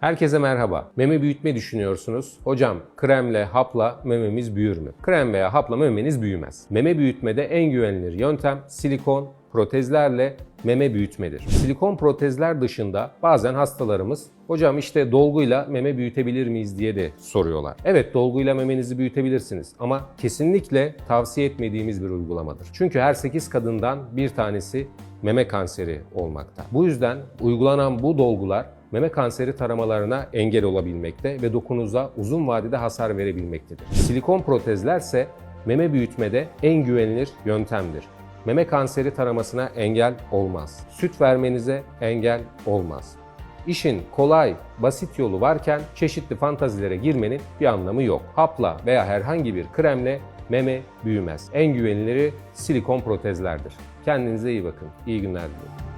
Herkese merhaba. Meme büyütme düşünüyorsunuz. Hocam kremle, hapla mememiz büyür mü? Krem veya hapla memeniz büyümez. Meme büyütmede en güvenilir yöntem silikon protezlerle meme büyütmedir. Silikon protezler dışında bazen hastalarımız hocam işte dolguyla meme büyütebilir miyiz diye de soruyorlar. Evet dolguyla memenizi büyütebilirsiniz ama kesinlikle tavsiye etmediğimiz bir uygulamadır. Çünkü her 8 kadından bir tanesi meme kanseri olmakta. Bu yüzden uygulanan bu dolgular meme kanseri taramalarına engel olabilmekte ve dokunuza uzun vadede hasar verebilmektedir. Silikon protezlerse meme büyütmede en güvenilir yöntemdir. Meme kanseri taramasına engel olmaz. Süt vermenize engel olmaz. İşin kolay, basit yolu varken çeşitli fantazilere girmenin bir anlamı yok. Hapla veya herhangi bir kremle meme büyümez. En güveniliri silikon protezlerdir. Kendinize iyi bakın. İyi günler diliyorum.